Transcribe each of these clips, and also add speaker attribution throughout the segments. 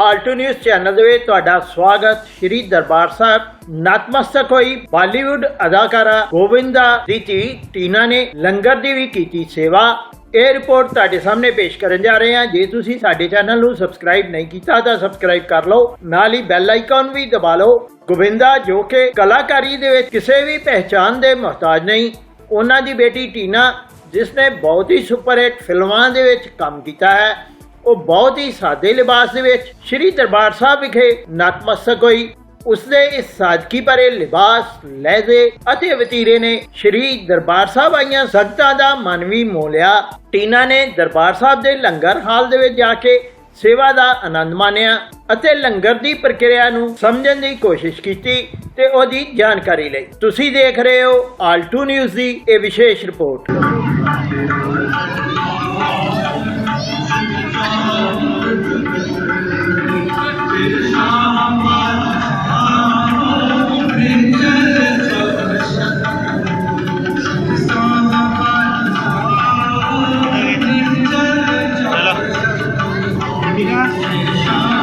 Speaker 1: Alto news channel ਦੇ ਵਿੱਚ ਤੁਹਾਡਾ ਸਵਾਗਤ। ਸ੍ਰੀ ਦਰਬਾਰ ਸਾਹਿਬ, ਨਤਮਸਤਕ ਹੋਈ ਬਾਲੀਵੁੱਡ ਅਦਾਕਾਰਾ ਗੋਵਿੰਦਾ ਦੀ ਧੀ ਟੀਨਾ ਨੇ ਲੰਗਰ ਦੀ ਵੀ ਕੀਤੀ ਸੇਵਾ। ਇਹ ਰਿਪੋਰਟ ਤੁਹਾਡੇ ਸਾਹਮਣੇ ਪੇਸ਼ ਕਰਨ ਜਾ ਰਹੇ ਹਾਂ। ਜੇ ਤੁਸੀਂ ਸਾਡੇ ਚੈਨਲ ਨੂੰ ਸਬਸਕ੍ਰਾਈਬ ਨਹੀਂ ਕੀਤਾ ਤਾਂ ਸਬਸਕ੍ਰਾਈਬ ਕਰ ਲਓ। ਨਾਲ ਹੀ ਬੈਲ ਆਈਕਨ ਵੀ ਦਬਾ ਲਓ। ਗੋਵਿੰਦਾ, ਜੋ ਕਿ ਕਲਾਕਾਰੀ ਦੇ ਵਿੱਚ ਕਿਸੇ ਵੀ ਪਹਿਚਾਨ ਦੇ ਮੁਹਤਾਜ ਨਹੀਂ, ਉਹਨਾਂ ਦੀ ਬੇਟੀ ਟੀਨਾ, ਜਿਸ ਨੇ ਬਹੁਤ ਹੀ ਸੁਪਰ ਹਿੱਟ ਫਿਲਮਾਂ ਦੇ ਵਿੱਚ ਕੰਮ ਕੀਤਾ ਹੈ। ਉਹ ਬਹੁਤ ਹੀ ਸਾਦੇ ਲਿਬਾਸ ਦੇ ਵਿੱਚ ਸ੍ਰੀ ਦਰਬਾਰ ਸਾਹਿਬ ਵਿਖੇ ਨਤਮਸਤਕ ਹੋਈ। ਉਸਦੇ ਇਸ ਸਾਦਗੀ ਭਰੇ ਲਿਬਾਸ ਲਹਿਜ਼ੇ ਅਤੇ ਵਤੀਰੇ ਨੇ ਸ੍ਰੀ ਦਰਬਾਰ ਸਾਹਿਬ ਆਈਆਂ ਸੰਗਤਾਂ ਦਾ ਮਨ ਵੀ ਮੋਹ ਟੀਨਾ ਨੇ ਦਰਬਾਰ ਸਾਹਿਬ ਦੇ ਲੰਗਰ ਹਾਲ ਦੇ ਵਿੱਚ ਜਾ ਕੇ ਸੇਵਾ ਦਾ ਆਨੰਦ ਮਾਣਿਆ ਅਤੇ ਲੰਗਰ ਦੀ ਪ੍ਰਕਿਰਿਆ ਨੂੰ ਸਮਝਣ ਦੀ ਕੋਸ਼ਿਸ਼ ਕੀਤੀ ਤੇ ਉਹਦੀ ਜਾਣਕਾਰੀ ਲਈ। ਤੁਸੀਂ ਦੇਖ ਰਹੇ ਹੋ ਆਲਟੂ ਨਿਊਜ਼ ਦੀ ਇਹ ਵਿਸ਼ੇਸ਼ ਰਿਪੋਰਟ।
Speaker 2: I'm.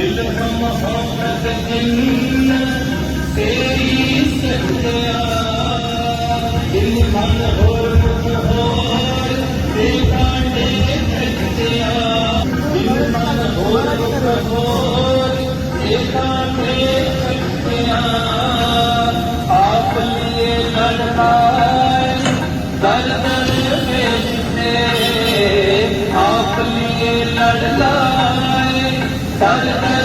Speaker 2: ਦਿਲ ਮੁਹੱਬਤ ਹੋਰ ਮੁਖ ਹੋਰ ਦਿਲ
Speaker 3: ਆਪ ਲਿਏ। ਲੜਦਾ Hallelujah.